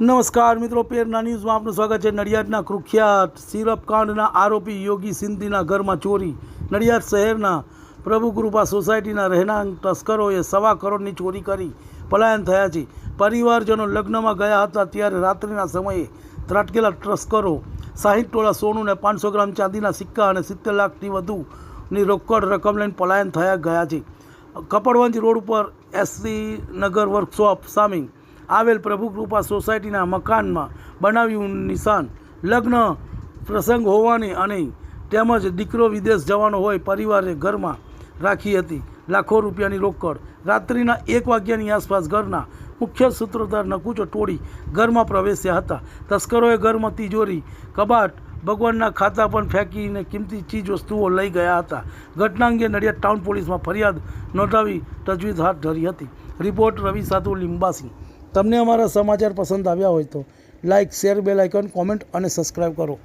નમસ્કાર મિત્રો, પેરના ન્યૂઝમાં આપનું સ્વાગત છે. નડિયાદના કુખ્યાત સિરપ કાંડના આરોપી યોગી સિંધીના ઘરમાં ચોરી. નડિયાદ શહેરના પ્રભુકૃપા સોસાયટીના રહેણાંક તસ્કરોએ સવા કરોડની ચોરી કરી. પલાયન થયા છે. પરિવારજનો લગ્નમાં ગયા હતા ત્યારે રાત્રિના સમયે ત્રાટકેલા તસ્કરો સાહીઠ ટોળા સોનું ને પાંચસો ગ્રામ ચાંદીના સિક્કા અને સિત્તેર લાખથી વધુની રોકડ રકમ લઈને પલાયન થયા ગયા છે. કપડવંજ રોડ ઉપર એસસી નગર વર્કશોપ સામે આવેલ પ્રભુ કૃપા સોસાયટીના મકાનમાં બનાવ્યું નિશાન. લગ્ન પ્રસંગ હોવાની અને તેમજ દીકરો વિદેશ જવાનો હોય પરિવારે ઘરમાં રાખી હતી. લાખો રૂપિયાની રોકડ. રાત્રિના એક વાગ્યાની આસપાસ ઘરના મુખ્ય સૂત્રધાર નકુચો ટોળી ઘરમાં પ્રવેશ્યા હતા. તસ્કરોએ ઘરમાં તિજોરી, કબાટ, ભગવાનના ખાતા પણ ફેંકીને કિંમતી ચીજ વસ્તુઓ લઈ ગયા હતા. ઘટના અંગે નડિયાદ ટાઉન પોલીસમાં ફરિયાદ નોંધાવી તજવીજ હાથ ધરી હતી. રિપોર્ટ રવિ સાધુ લિંબાસી. તમને અમારા સમાચાર પસંદ આવ્યા હોય તો like share, bell icon, comment અને સબસ્ક્રાઈબ કરો.